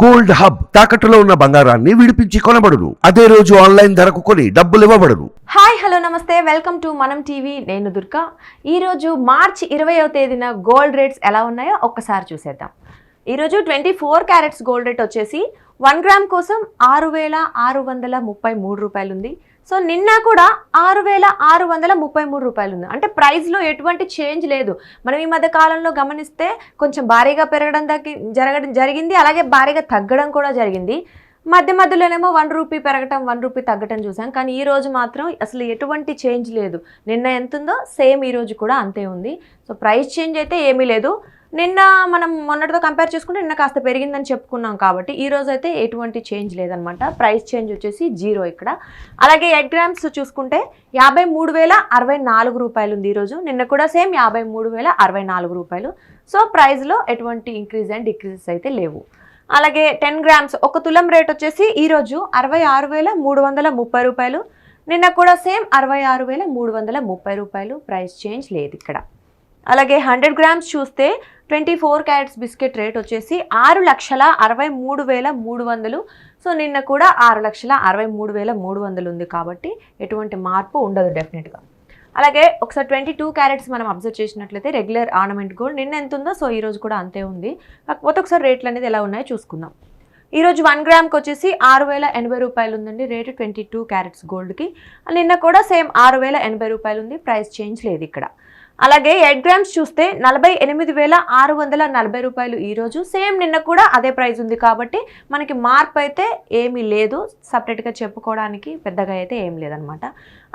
Gold hub తాకట్టులో ఉన్న బంగారాన్ని విడిపించి కొనబడును. అదే రోజు ఆన్లైన్ ధరకు కొని డబ్బులు ఇవ్వబడును. హాయ్ హలో నమస్తే. వెల్కమ్ టు మనం టీవీ. నేను దుర్గా. ఈరోజు మార్చి ఇరవయో తేదీన గోల్డ్ రేట్స్ ఎలా ఉన్నాయో ఒక్కసారి చూసేద్దాం. ఈరోజు twenty four carats gold rate వచ్చేసి వన్ గ్రామ్ కోసం ఆరు వేల ఆరు వందల ముప్పై మూడు రూపాయలు ఉంది సో నిన్న కూడా ఆరు వేల ఆరు వందల ముప్పై మూడు రూపాయలు ఉంది అంటే ప్రైస్లో ఎటువంటి చేంజ్ లేదు. మనం ఈ మధ్య కాలంలో గమనిస్తే కొంచెం భారీగా పెరగడం దగ్గి జరగడం జరిగింది. అలాగే భారీగా తగ్గడం కూడా జరిగింది. మధ్య మధ్యలోనేమో వన్ రూపీ పెరగటం వన్ రూపీ తగ్గటం చూసాం. కానీ ఈ రోజు మాత్రం అసలు ఎటువంటి చేంజ్ లేదు. నిన్న ఎంత ఉందో సేమ్ ఈ రోజు కూడా అంతే ఉంది. సో ప్రైస్ చేంజ్ అయితే ఏమీ లేదు. నిన్న మనం మొన్నటితో కంపేర్ చేసుకుంటే నిన్న కాస్త పెరిగిందని చెప్పుకున్నాం కాబట్టి ఈ రోజు అయితే ఎటువంటి చేంజ్ లేదనమాట ప్రైస్ చేంజ్ వచ్చేసి జీరో ఇక్కడ. అలాగే ఎయిట్ గ్రామ్స్ చూసుకుంటే యాభై మూడు వేల అరవై నాలుగు రూపాయలు ఉంది ఈరోజు నిన్న కూడా సేమ్ యాభై మూడు వేల అరవై నాలుగు రూపాయలు. సో ప్రైస్లో ఎటువంటి ఇంక్రీజ్ అండ్ డిక్రీజెస్ అయితే లేవు. అలాగే టెన్ గ్రామ్స్ ఒక తులం రేట్ వచ్చేసి ఈరోజు అరవై ఆరు వేల మూడు వందల ముప్పై రూపాయలు. నిన్న కూడా సేమ్ అరవై ఆరు వేల మూడు వందల ముప్పై రూపాయలు. ప్రైస్ చేంజ్ లేదు ఇక్కడ. అలాగే హండ్రెడ్ గ్రామ్స్ చూస్తే twenty four carats biscuit rate వచ్చేసి ఆరు లక్షల అరవై మూడు వేల మూడు వందలు. సో నిన్న కూడా ఆరు లక్షల అరవై మూడు వేల మూడు వందలు ఉంది కాబట్టి ఎటువంటి మార్పు ఉండదు డెఫినెట్గా. అలాగే ఒకసారి ట్వంటీ టూ క్యారెట్స్ మనం అబ్జర్వ్ చేసినట్లయితే రెగ్యులర్ ఆర్నమెంట్ గోల్డ్ నిన్న ఎంత ఉందో సో ఈరోజు కూడా అంతే ఉంది. కాకపోతే ఒకసారి రేట్లు అనేది ఎలా ఉన్నాయో చూసుకుందాం. ఈరోజు వన్ గ్రామ్కి వచ్చేసి ఆరు వేల ఎనభై రూపాయలు ఉందండి రేటు ట్వంటీ టూ క్యారెట్స్ గోల్డ్కి. నిన్న కూడా సేమ్ ఆరు వేల ఎనభై రూపాయలు ఉంది ప్రైస్ చేంజ్ లేదు ఇక్కడ. అలాగే ఎయిట్ గ్రామ్స్ చూస్తే నలభై ఎనిమిది వేల ఆరు వందల నలభై రూపాయలు ఈరోజు సేమ్ నిన్న కూడా అదే ప్రైస్ ఉంది కాబట్టి మనకి మార్పు అయితే ఏమీ లేదు. సపరేట్గా చెప్పుకోవడానికి పెద్దగా అయితే ఏం లేదనమాట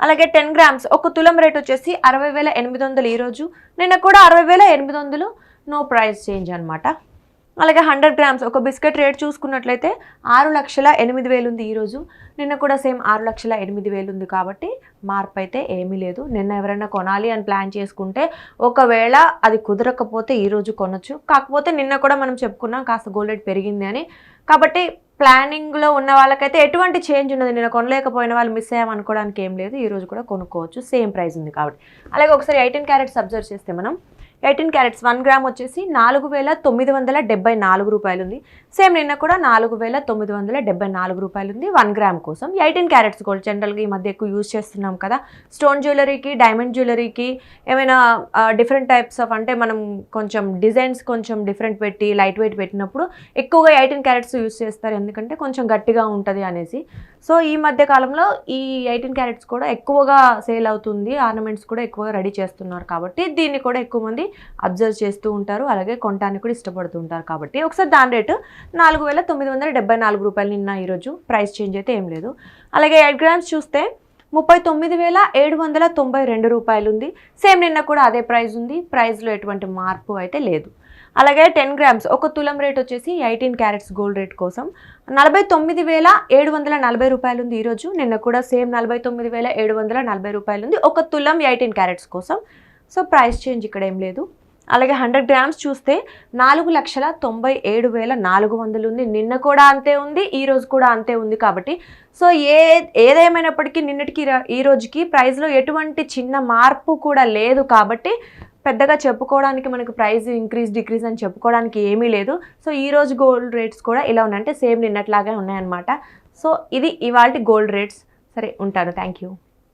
అలాగే టెన్ గ్రామ్స్ ఒక తులం రేట్ వచ్చేసి అరవై వేల ఎనిమిది వందలు ఈరోజు నిన్న కూడా అరవై వేల ఎనిమిది వందలు. నో ప్రైస్ చేంజ్ అనమాట అలాగే హండ్రెడ్ గ్రామ్స్ ఒక బిస్కెట్ రేట్ చూసుకున్నట్లయితే ఆరు లక్షల ఎనిమిది వేలు ఉంది ఈరోజు నిన్న కూడా సేమ్ ఆరు లక్షల ఎనిమిది వేలు ఉంది కాబట్టి మార్పు అయితే ఏమీ లేదు. నిన్న ఎవరైనా కొనాలి అని ప్లాన్ చేసుకుంటే ఒకవేళ అది కుదరకపోతే ఈరోజు కొనొచ్చు. కాకపోతే నిన్న కూడా మనం చెప్పుకున్నాం కాస్త గోల్డ్ రేట్ పెరిగింది అని. కాబట్టి ప్లానింగ్లో ఉన్న వాళ్ళకైతే ఎటువంటి చేంజ్ ఉన్నది నేను కొనలేకపోయిన వాళ్ళు మిస్ అయ్యామనుకోవడానికి ఏం లేదు. ఈరోజు కూడా కొనుక్కోవచ్చు. సేమ్ ప్రైస్ ఉంది కాబట్టి. అలాగే ఒకసారి ఎయిటీన్ క్యారెట్స్ అబ్జర్వ్ చేస్తే మనం ఎయిటీన్ క్యారెట్స్ వన్ గ్రామ్ వచ్చేసి నాలుగు వేల తొమ్మిది వందల డెబ్బై నాలుగు రూపాయలు ఉంది సేమ్ నిన్న కూడా నాలుగు వేల తొమ్మిది వందల డెబ్బై నాలుగు రూపాయలు ఉంది వన్ గ్రామ్ కోసం. Eighteen carats gold. జనరల్గా ఈ మధ్య ఎక్కువ యూజ్ చేస్తున్నాం కదా. స్టోన్ జ్యువెలరీకి డైమండ్ జ్యువెలరీకి ఏమైనా డిఫరెంట్ టైప్స్ ఆఫ్ అంటే మనం కొంచెం డిజైన్స్ కొంచెం డిఫరెంట్ పెట్టి లైట్ వెయిట్ పెట్టినప్పుడు ఎక్కువగా ఎయిటీన్ క్యారెట్స్ యూజ్ చేస్తారు. ఎందుకంటే కొంచెం గట్టిగా ఉంటుంది అనేసి. సో ఈ మధ్య కాలంలో ఈ ఎయిటీన్ క్యారెట్స్ కూడా ఎక్కువగా సేల్ అవుతుంది. ఆర్నమెంట్స్ కూడా ఎక్కువగా రెడీ చేస్తున్నారు కాబట్టి దీన్ని కూడా ఎక్కువ మంది అబ్జర్వ్ చేస్తూ ఉంటారు. అలాగే కొనడానికి కూడా ఇష్టపడుతూ ఉంటారు కాబట్టి. ఒకసారి దాని రేటు నాలుగు వేల తొమ్మిది వందల డెబ్బై నాలుగు రూపాయలు నిన్న ఈరోజు ప్రైస్ చేంజ్ అయితే ఏం లేదు. అలాగే ఎయిట్ గ్రామ్స్ చూస్తే ముప్పై తొమ్మిది వేల ఏడు వందల తొంభై రెండు రూపాయలు ఉంది సేమ్ నిన్న కూడా అదే ప్రైస్ ఉంది ప్రైస్లో ఎటువంటి మార్పు అయితే లేదు అలాగే టెన్ గ్రామ్స్. ఒక తులం రేట్ వచ్చేసి ఎయిటీన్ క్యారెట్స్ గోల్డ్ రేట్ కోసం. నలభై తొమ్మిది వేల ఏడు వందల నలభై రూపాయలు ఉంది ఈరోజు నిన్న కూడా సేమ్ నలభై తొమ్మిది వేల ఏడు వందల నలభై రూపాయలు ఉంది ఒక తులం ఎయిటీన్ క్యారెట్స్ కోసం. సో ప్రైస్ చేంజ్ ఇక్కడ ఏం లేదు. అలాగే హండ్రెడ్ గ్రామ్స్ చూస్తే నాలుగు లక్షల తొంభై ఏడు వేల నాలుగు వందలు ఉంది నిన్న కూడా అంతే ఉంది ఈ రోజు కూడా అంతే ఉంది కాబట్టి. సో ఏ ఏదేమైనప్పటికీ నిన్నటికి ఈ రోజుకి ప్రైస్లో ఎటువంటి చిన్న మార్పు కూడా లేదు కాబట్టి పెద్దగా చెప్పుకోవడానికి మనకు ప్రైస్ ఇంక్రీజ్ డిక్రీజ్ అని చెప్పుకోవడానికి ఏమీ లేదు. సో ఈ రోజు గోల్డ్ రేట్స్ కూడా ఇలా ఉన్నాయంటే సేమ్ నిన్నట్లాగే ఉన్నాయన్నమాట. సో ఇది ఇవాళ గోల్డ్ రేట్స్. సరే ఉంటాను. Thank you.